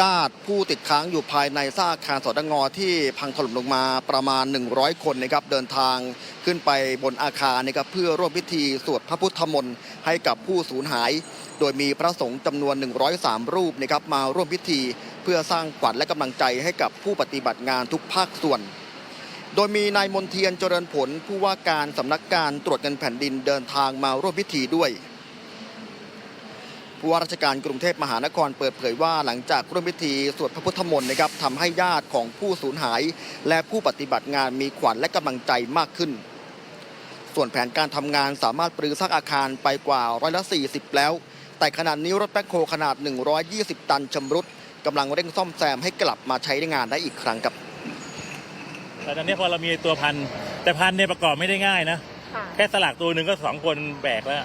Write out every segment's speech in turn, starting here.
ญาติผู้ติดค้างอยู่ภายในซากอาคารสตงที่พังถล่มลงมาประมาณ 100 คนนะครับเดินทางขึ้นไปบนอาคารนะครับเพื่อร่วมพิธีสวดพระพุทธมนต์ให้กับผู้สูญหาย โดยมีพระสงฆ์จำนวน 103 รูปนะครับมาร่วมพิธีเพื่อสร้างขวัญและกำลังใจให้กับผู้ปฏิบัติงานทุกภาคส่วน โดยมีนายมนเทียนเจริญผลผู้ว่าการสำนักการตรวจเงินแผ่นดินเดินทางมาร่วมพิธีด้วย ผู้ว่าราชการกรุงเทพมหานครเปิดเผยว่าหลังจากร่วมพิธีสวดพระพุทธมนต์นะครับทำให้ญาติของผู้สูญหาย และผู้ปฏิบัติงานมีขวัญและกำลังใจมากขึ้น ส่วนแผนการทำงานสามารถปรือซากอาคารไปกว่าร้อยละ40 แล้ว แต่ขณะนี้รถแบ็คโฮขนาด 120 ตันชำรุดกำลังเร่งซ่อมแซมให้กลับมาใช้งานได้อีกครั้งครับแต่ตอนนี้พอเรามีตัวพันแต่พันเนี่ยประกอบไม่ได้ง่ายนะค่ะแค่สลักตัวหนึ่งก็สองคนแบกแล้ว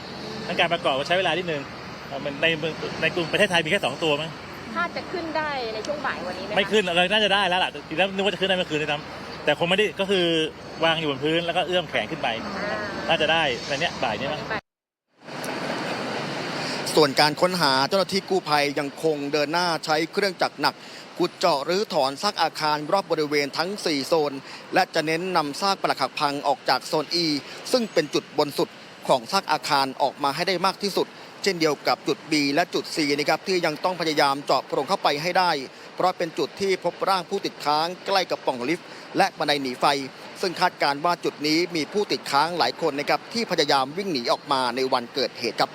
ทั้งการประกอบก็ใช้เวลานิดนึงเอ่อ มันในเมืองในกรุงประเทศไทยมีแค่สองตัวมั้งถ้าจะขึ้นได้ในช่วงบ่ายวันนี้ไหมคะไม่ขึ้นเราน่าจะได้แล้วล่ะทีแรกนึกว่าจะขึ้นได้เมื่อคืนด้วยซ้ำแต่คงไม่ได้ก็คือวางอยู่บนพื้นแล้วก็เอื้อมแขนขึ้นไปอ่าน่าจะได้ในเนี้ยบ่ายเนี้ยวันมั้งนี้บ่ายส่วนการค้นหาเจ้าหน้าที่กู้ภัยยังคงเดินหน้าใช้เครื่องจักรหนักขุดเจาะหรือถอนซากอาคารรอบบริเวณทั้ง 4 โซน และจะเน้นนำซากปรักหักพังออกจากโซน E ซึ่งเป็นจุดบนสุดของซากอาคารออกมาให้ได้มากที่สุด เช่นเดียวกับจุด B และจุด C นะครับที่ยังต้องพยายามเจาะโพรงเข้าไปให้ได้ เพราะเป็นจุดที่พบร่างผู้ติดค้างใกล้กับปล่องลิฟต์ และบันไดหนีไฟ ซึ่งคาดการณ์ว่าจุดนี้มีผู้ติดค้างหลายคนนะครับที่พยายามวิ่งหนีออกมาในวันเกิดเหตุครับ